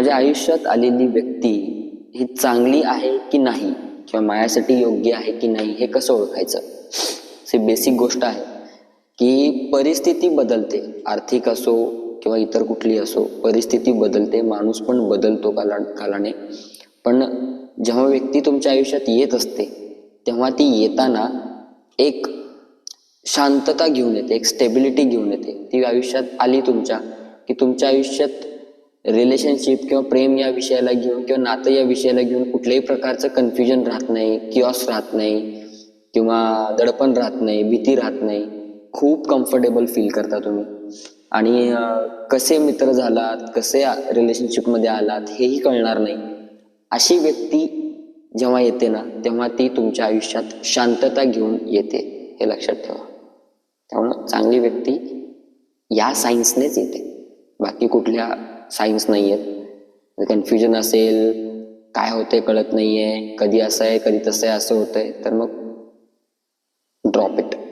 माझ्या आयुष्यात आलेली व्यक्ती ही चांगली आहे की नाही? किंवा माझ्यासाठी योग्य आहे की नाही? हे कसं ओळखायचं? ही बेसिक गोष्ट आहे की परिस्थिती बदलते. आर्थिक असो किंवा इतर कुठली असो परिस्थिती बदलते. माणूस पण बदलतो काला कालाने. पण जेव्हा व्यक्ती तुमच्या आयुष्यात येत असते तेव्हा ती येताना एक शांतता घेऊन येते एक स्टेबिलिटी घेऊन येते. ती आयुष्यात आली तुमच्या की तुमच्या आयुष्यात रिलेशनशिप किंवा प्रेम या विषयाला घेऊन किंवा नातं या विषयाला घेऊन कुठल्याही प्रकारचं कन्फ्युजन राहत नाही किऑस राहत नाही किंवा दडपण राहत नाही भीती राहत नाही. खूप कम्फर्टेबल फील करता तुम्ही. आणि कसे मित्र झालात कसे रिलेशनशिपमध्ये आलात हेही कळणार नाही. अशी व्यक्ती जेव्हा येते ना तेव्हा ती तुमच्या आयुष्यात शांतता घेऊन येते हे लक्षात ठेवा. त्यामुळं चांगली व्यक्ती या सायन्सनेच येते. बाकी कुठल्या सायन्स नाही आहेत कन्फ्युजन असेल काय होते कळत नाहीये कधी असं आहे कधी तसं आहे असं होतंय तर मग ड्रॉप इट